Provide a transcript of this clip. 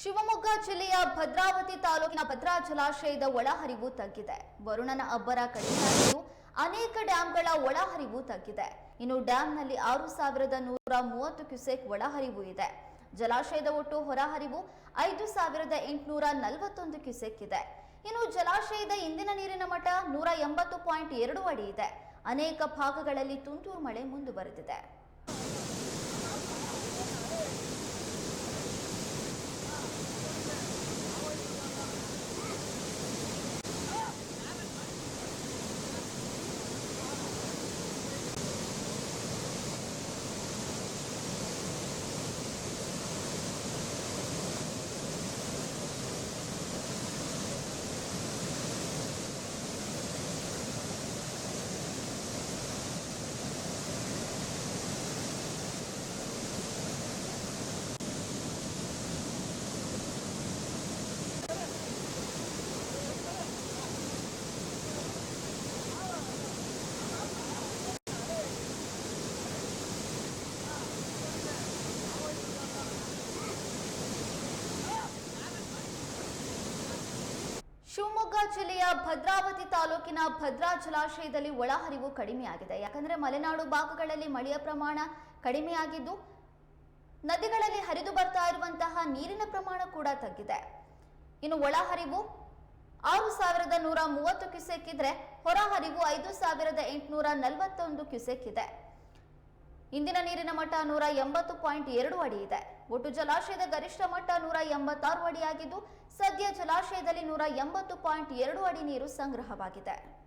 ಶಿವಮೊಗ್ಗ ಜಿಲ್ಲೆಯ ಭದ್ರಾವತಿ ತಾಲೂಕಿನ ಭದ್ರಾ ಜಲಾಶಯದ ಒಳಹರಿವು ತಗ್ಗಿದೆ. ವರುಣನ ಅಬ್ಬರ ಕಡಿಮೆಯಾಗಿದ್ದು ಅನೇಕ ಡ್ಯಾಂಗಳ ಒಳಹರಿವು ತಗ್ಗಿದೆ. ಇನ್ನು ಡ್ಯಾಂನಲ್ಲಿ ಆರು ಸಾವಿರದ ನೂರ ಮೂವತ್ತು ಕ್ಯುಸೆಕ್ ಒಳಹರಿವು ಇದೆ. ಜಲಾಶಯದ ಒಟ್ಟು ಹೊರಹರಿವು ಐದು ಸಾವಿರದ ಎಂಟುನೂರ ನಲವತ್ತೊಂದು ಕ್ಯುಸೆಕ್ ಇದೆ. ಇನ್ನು ಜಲಾಶಯದ ಇಂದಿನ ನೀರಿನ ಮಟ್ಟ ನೂರ ಎಂಬತ್ತು ಪಾಯಿಂಟ್ ಎರಡು ಅಡಿ ಇದೆ. ಅನೇಕ ಭಾಗಗಳಲ್ಲಿ ತುಂತುರು ಮಳೆ ಮುಂದುವರೆದಿದೆ ಶಿವಮೊಗ್ಗ ಜಿಲ್ಲೆಯ ಭದ್ರಾವತಿ ತಾಲೂಕಿನ ಭದ್ರಾ ಜಲಾಶಯದಲ್ಲಿ ಒಳಹರಿವು ಕಡಿಮೆಯಾಗಿದೆ. ಯಾಕಂದ್ರೆ ಮಲೆನಾಡು ಭಾಗಗಳಲ್ಲಿ ಮಳೆಯ ಪ್ರಮಾಣ ಕಡಿಮೆಯಾಗಿದ್ದು, ನದಿಗಳಲ್ಲಿ ಹರಿದು ಬರ್ತಾ ಇರುವಂತಹ ನೀರಿನ ಪ್ರಮಾಣ ಕೂಡ ತಗ್ಗಿದೆ. ಇನ್ನು ಒಳಹರಿವು ಆರು ಸಾವಿರದ ನೂರ ಮೂವತ್ತು ಕ್ಯುಸೆಕ್ ಇದ್ರೆ ಹೊರಹರಿವು ಐದು ಸಾವಿರದ ಎಂಟುನೂರ ನಲವತ್ತೊಂದು ಕ್ಯುಸೆಕ್ ಇದೆ. ಇಂದಿನ ನೀರಿನ ಮಟ್ಟ ನೂರ ಎಂಬತ್ತು ಪಾಯಿಂಟ್ ಎರಡು ಅಡಿ ಇದೆ. ಒಟ್ಟು ಜಲಾಶಯದ ಗರಿಷ್ಠ ಮಟ್ಟ ನೂರ ಎಂಬತ್ತಾರು ಅಡಿಯಾಗಿದ್ದು, ಸದ್ಯ ಜಲಾಶಯದಲ್ಲಿ ನೂರ ಎಂಬತ್ತು ಪಾಯಿಂಟ್ ಎರಡು ಅಡಿ ನೀರು ಸಂಗ್ರಹವಾಗಿದೆ.